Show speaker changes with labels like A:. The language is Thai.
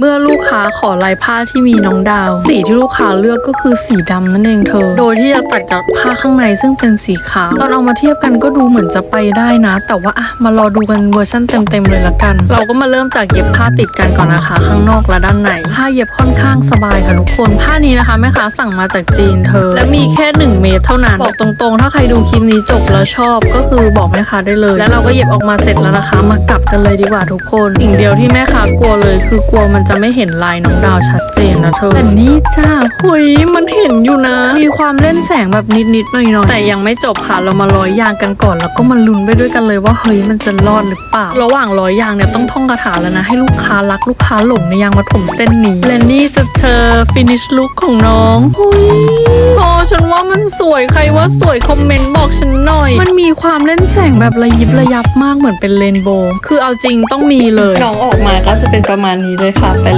A: เมื่อลูกค้าขอลายผ้าที่มีน้องดาว สีที่ลูกค้าเลือกก็คือสีดำนั่นเองเธอ โดยที่จะตัดกับผ้าข้างในซึ่งเป็นสีขาวตอนเอามาเทียบกันก็ดูเหมือนจะไปได้นะ แต่ว่าอะมารอดูกันเวอร์ชันเต็มๆเลยละกัน เราก็มาเริ่มจากเย็บผ้าติดกันก่อนนะคะ ข้างนอกและด้านในผ้าเย็บค่อนข้างสบายค่ะทุกคนผ้านี้นะคะแม่ค้าสั่งมาจากจีนเธอ และมีแค่ 1 เมตรเท่านั้นบอกตรงๆ ถ้าใครดูคลิปนี้จบแล้วชอบก็คือบอกแม่ค้าได้เลย แล้วเราก็เย็บออกมาเสร็จแล้วนะคะ มากลับกันเลยดีกว่าทุกคน สิ่งเดียวที่แม่ค้ากลัวเลย คือกลัวมันจะไม่เห็นลายน้องดาวชัดเจนนะเธอแต่นี่จ้าหุยมันเห็นอยู่นะ มีความเล่นแสงแบบนิดๆหน่อยๆแต่ยังไม่จบค่ะเรามาร้อยยางกันก่อน แล้วก็มาลุ้นไปด้วยกันเลยว่าเฮ้ยมันจะรอดหรือเปล่าระหว่างร้อยยางเนี่ยต้องท่องคาถาแล้วนะ ให้ลูกค้ารักลูกค้าหลงในยางมัดผมเส้นนี้และนี่จะเธอฟินิชลุคของน้องหุยพอฉันว่ามันสวยใครว่าสวยคอมเมนต์บอกฉันหน่อย ความเล่นแสงแบบระยิบระยับมากเหมือนเป็นเรนโบว์คือเอาจริงต้องมีเลย น้องออกมาก็จะเป็นประมาณนี้เลยค่ะ